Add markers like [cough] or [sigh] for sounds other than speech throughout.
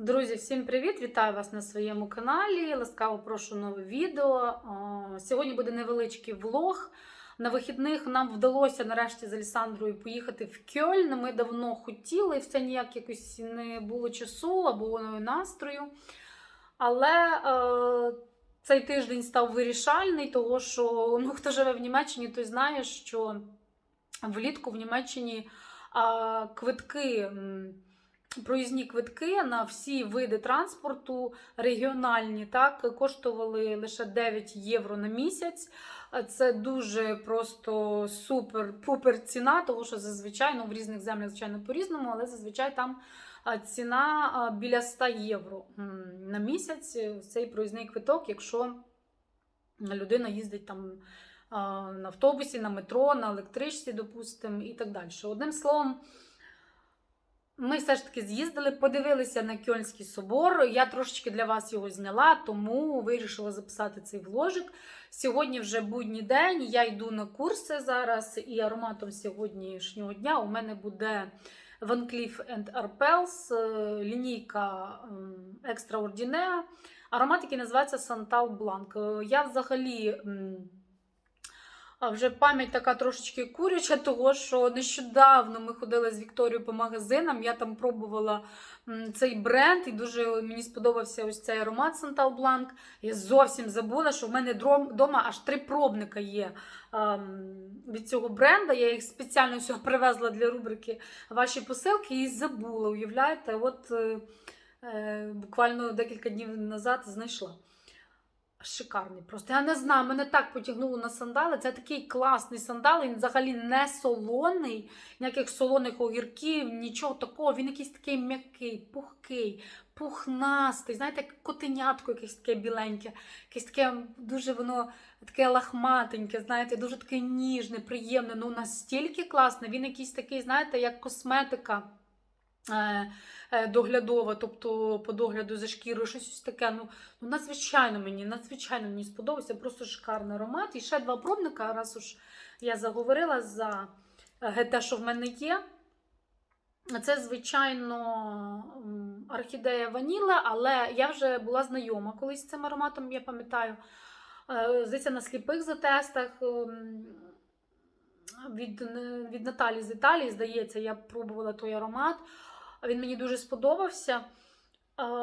Друзі, всім привіт! Вітаю вас на своєму каналі. Ласкаво прошу нове відео. Сьогодні буде невеличкий влог. На вихідних нам вдалося нарешті з Алісандрою поїхати в Кьольн. Ми давно хотіли, і все ніяк якось не було часу або настрою. Але е, цей тиждень став вирішальний, того що ну, хто живе в Німеччині, той знає, що влітку в Німеччині а, квитки. Проїзні квитки на всі види транспорту регіональні так коштували лише 9 євро на місяць. Це дуже просто супер-пупер ціна, тому що зазвичай ну, в різних землях, звичайно, по-різному, але зазвичай там ціна біля 100 євро на місяць. е, Цей проїзний квиток, якщо людина їздить там на автобусі, на метро, на електричці, допустимо, і так далі. Одним словом. Ми все ж таки з'їздили, подивилися на Кьольнський собор. Я трошечки для вас його зняла, тому вирішила записати цей вложик. Сьогодні вже будній день. Я йду на курси зараз, і ароматом сьогоднішнього дня у мене буде Van Cleef Arpels, е, лінійка Extraordinaire. Аромат, який називається Santal Blanc. Е, Я взагалі. А вже пам'ять така трошечки куряча, того що нещодавно ми ходили з Вікторією по магазинам. Я там пробувала цей бренд, і дуже мені сподобався ось цей аромат Santal Blanc. Я зовсім забула, що в мене вдома аж три пробника є від цього бренда. Я їх спеціально всього привезла для рубрики ваші посилки і забула. Уявляєте, от е, е, буквально декілька днів назад знайшла. Шикарний просто. Я не знаю, мене так потягнуло на сандали. Це такий класний сандал, він взагалі не солоний, ніяких солоних огірків, нічого такого. Він якийсь такий м'який, пухкий, пухнастий, знаєте, як котенятко якесь таке біленьке, якесь таке дуже воно таке лахматеньке, знаєте, дуже таке ніжне, приємне. Ну настільки класне. Він якийсь такий, знаєте, як косметика. Е, е, Доглядова, тобто по догляду за шкірою, щось ось таке. Ну, ну надзвичайно мені, надзвичайно мені сподобався, просто шикарний аромат. І ще два пробника, раз уж я заговорила за е, те, що в мене є. Це, звичайно, орхідея ваніла, але я вже була знайома колись з цим ароматом, я пам'ятаю. Здається, на сліпих затестах ем, від, від Наталі з Італії, здається, я пробувала той аромат. Він мені дуже сподобався.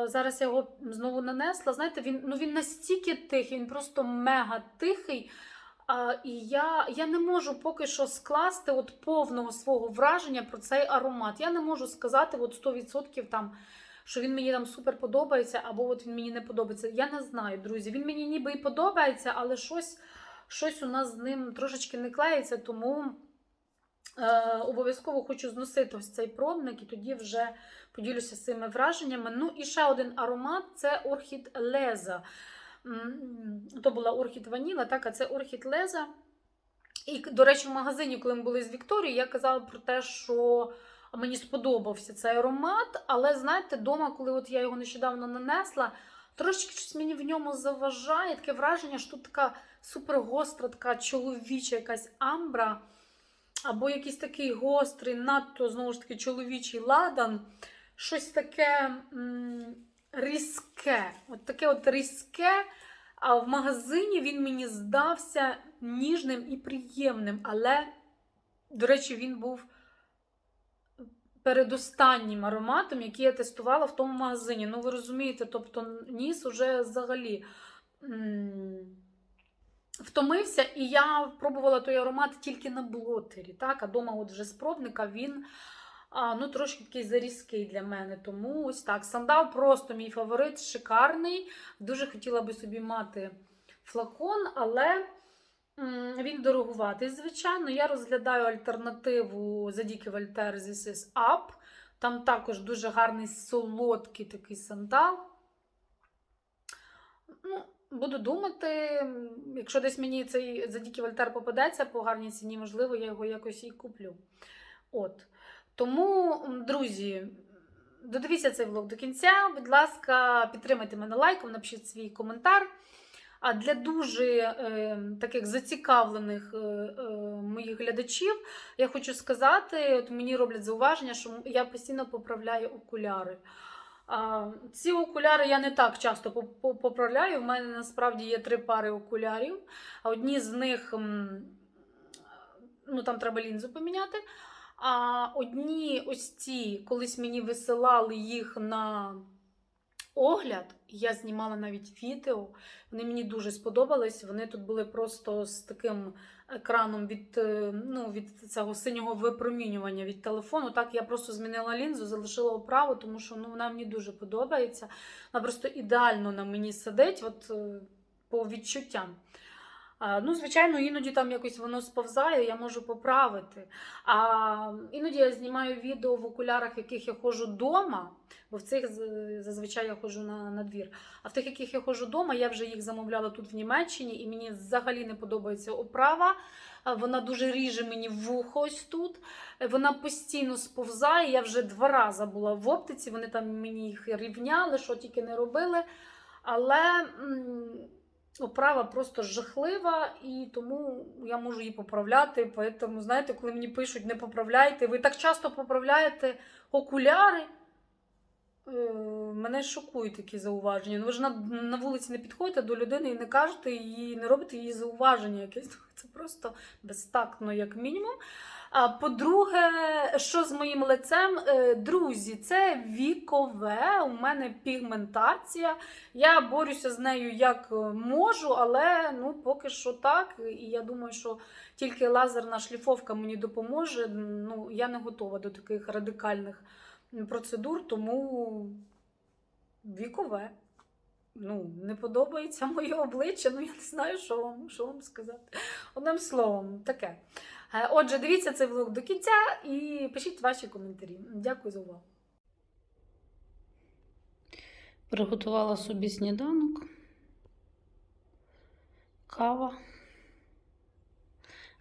Зараз я його знову нанесла. Знаєте, він, ну, він настільки тихий, він просто мега тихий. І я, я не можу поки що скласти от повного свого враження про цей аромат. Я не можу сказати от 100% там, що він мені там супер подобається, або от він мені не подобається. Я не знаю, друзі. Він мені ніби і подобається, але щось, щось у нас з ним трошечки не клеїться, тому. Е, обов'язково хочу зносити ось цей пробник і тоді вже поділюся цими враженнями. Ну і ще один аромат це орхід Леза. То була орхід Ваніла, так, а це орхід Леза. І, до речі, в магазині, коли ми були з Вікторією, я казала про те, що мені сподобався цей аромат, але знаєте, вдома, коли от я його нещодавно нанесла, трошечки щось мені в ньому заважає. Таке враження, що тут така супергостра, така чоловіча якась амбра або якийсь такий гострий, надто знову ж таки чоловічий ладан, щось таке м, різке. От таке от різке. А в магазині він мені здався ніжним і приємним. Але, до речі, він був передостаннім ароматом, який я тестувала в тому магазині. Ну, ви розумієте, тобто ніс уже взагалі. м, Втомився, і я пробувала той аромат тільки на блотері. Так? А дома от вже з він а, ну, трошки такий зарізкий для мене. Тому ось так. Сандал просто мій фаворит, шикарний. Дуже хотіла би собі мати флакон, але він дорогуватий, звичайно. Я розглядаю альтернативу Задіки Вольтер This is Up. Там також дуже гарний солодкий такий сандал. Ну, Буду думати, якщо десь мені цей Задікий Вольтер попадеться по гарній ціні, можливо, я його якось і куплю. От. Тому, друзі, додивіться цей влог до кінця. Будь ласка, підтримайте мене лайком, напишіть свій коментар. А для дуже е, таких зацікавлених е, е, моїх глядачів я хочу сказати: от мені роблять зауваження, що я постійно поправляю окуляри. Ці окуляри я не так часто по- по- поправляю. У мене насправді є три пари окулярів. А одні з них ну, там треба лінзу поміняти. А одні ось ці, колись мені висилали їх на огляд, я знімала навіть відео. Вони мені дуже сподобались. Вони тут були просто з таким екраном від, е, ну, від цього синього випромінювання від телефону. Так, я просто змінила лінзу, залишила оправу, тому що ну, вона мені дуже подобається. Вона просто ідеально на мені сидить, от е, по відчуттям. Ну, звичайно, іноді там якось воно сповзає, я можу поправити. А іноді я знімаю відео в окулярах, в яких я ходжу вдома, бо в цих зазвичай я ходжу на, на двір. А в тих, яких я ходжу вдома, я вже їх замовляла тут в Німеччині, і мені взагалі не подобається оправа. Вона дуже ріже мені вухо ось тут. Вона постійно сповзає. Я вже два рази була в оптиці, вони там мені їх рівняли, що тільки не робили. Але оправа просто жахлива, і тому я можу її поправляти. Тому, знаєте, коли мені пишуть, не поправляйте, ви так часто поправляєте окуляри. Е, Мене шокують такі зауваження. Ну, ви ж на, на вулиці не підходите до людини і не кажете їй, не робите їй зауваження якесь. [laughs] Це просто безтактно, як мінімум. По-друге, що з моїм лицем? Е, Друзі, це вікове, у мене пігментація. Я борюся з нею як е, можу, але ну, поки що так. І я думаю, що тільки лазерна шліфовка мені допоможе. Ну, я не готова до таких радикальних процедур, тому вікове. Ну, не подобається моє обличчя, ну я не знаю, що вам, що вам сказати. Одним словом, таке. Е, Отже, дивіться цей влог до кінця і пишіть ваші коментарі. Дякую за увагу. Приготувала собі сніданок, кава.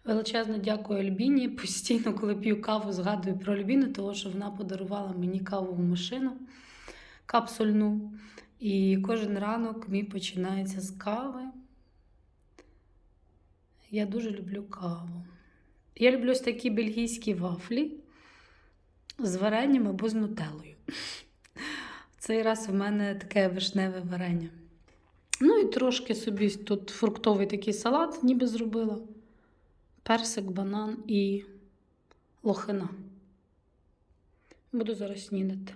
Величезне дякую Альбіні. Постійно, коли п'ю каву, згадую про Альбіну, тому що вона подарувала мені кавову машину капсульну. І кожен ранок мій починається з кави. Я дуже люблю каву. Я люблю ось такі бельгійські вафлі з варенням або з нутеллою. Цей раз в мене таке вишневе варення. Ну і трошки собі тут фруктовий такий салат, ніби зробила. Персик, банан і лохина. Буду зараз снідати.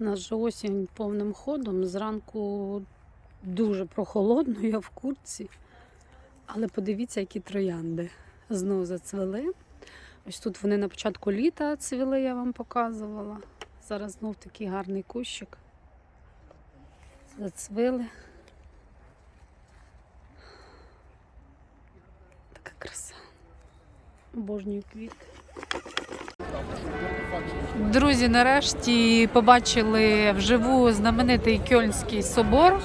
У нас же осінь повним ходом. Зранку дуже прохолодно, я в куртці. Але подивіться, які троянди знову зацвели. Ось тут вони на початку літа цвіли, я вам показувала. Зараз знов такий гарний кущик. Зацвили. Така краса. Обожнюю квіти. Друзі, нарешті побачили вживу знаменитий Кьольнський собор.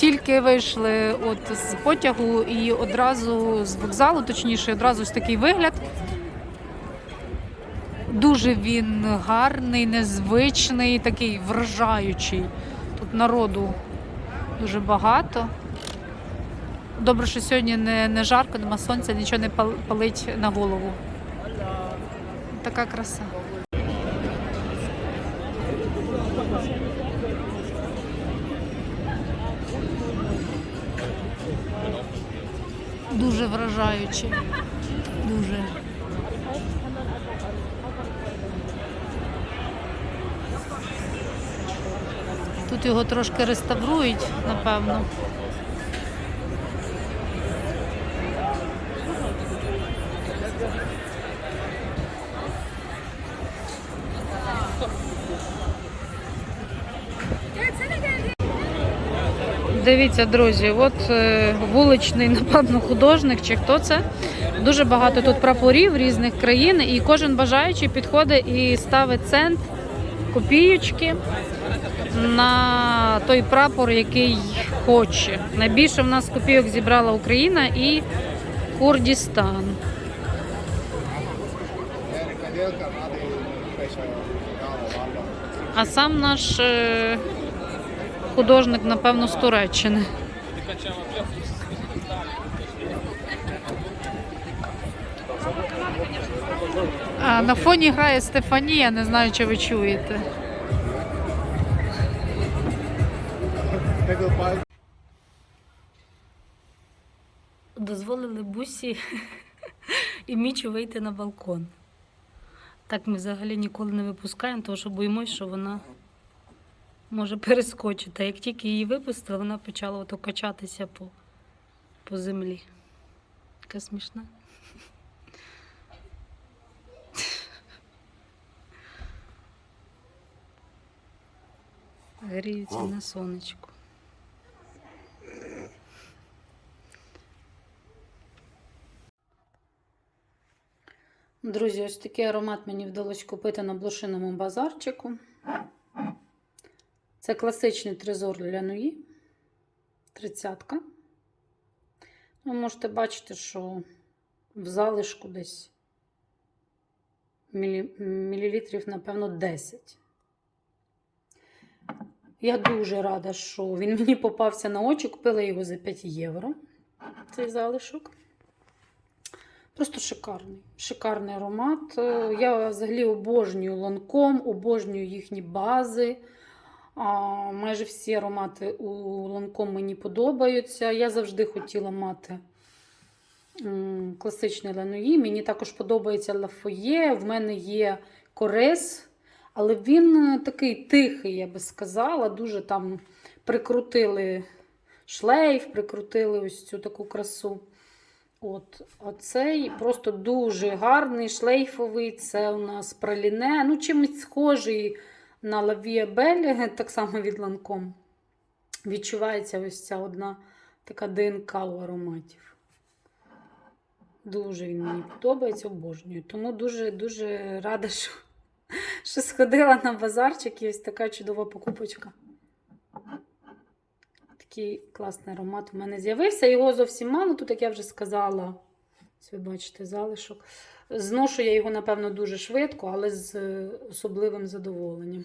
Тільки вийшли от з потягу і одразу з вокзалу, точніше, одразу ось такий вигляд. Дуже він гарний, незвичний, такий вражаючий. Тут народу дуже багато. Добре, що сьогодні не, не жарко, нема сонця, нічого не палить на голову. Така краса. Дуже вражаюче. Дуже. Тут його трошки реставрують, напевно. Дивіться, друзі, от е, вуличний, напевно, художник чи хто це. Дуже багато тут прапорів різних країн, і кожен бажаючий підходить і ставить цент, копієчки на той прапор, який хоче. Найбільше в нас копійок зібрала Україна і Курдістан. А сам наш е, художник, напевно, з Туреччини. А, на фоні грає Стефанія, не знаю, чи ви чуєте. Дозволили бусі [laughs] і Мічу вийти на балкон. Так ми взагалі ніколи не випускаємо, тому що боїмось, що вона може перескочити. А як тільки її випустили, вона почала ото качатися по, по землі. Така смішна. Гріються на сонечку. Друзі, ось такий аромат мені вдалося купити на блошиному базарчику. Це класичний тризор Лянуї. Тридцятка. Ви можете бачити, що в залишку десь мілі... мілілітрів, напевно, 10. Я дуже рада, що він мені попався на очі. Купила його за 5 євро. Цей залишок. Просто шикарний. Шикарний аромат. Е, Я взагалі обожнюю ланком, обожнюю їхні бази. Майже всі аромати у ланком мені подобаються. Я завжди хотіла мати класичний лануї. Мені також подобається лафоє. В мене є корес, але він е, такий тихий, я би сказала. Дуже там прикрутили шлейф, прикрутили ось цю таку красу. От, оцей просто дуже гарний, шлейфовий. Це у нас праліне. Ну, чимось схожий на лавіабель, [laughs] так само від ланком. Відчувається ось ця одна така ДНК у ароматів. Дуже він мені подобається, обожнюю. Тому дуже-дуже рада, [laughs] що, що сходила на базарчик і ось така чудова покупочка. Такий класний аромат у мене з'явився. Його зовсім мало. Тут, як я вже сказала, ось ви бачите, залишок. Зношу я його, напевно, дуже швидко, але з е, особливим задоволенням.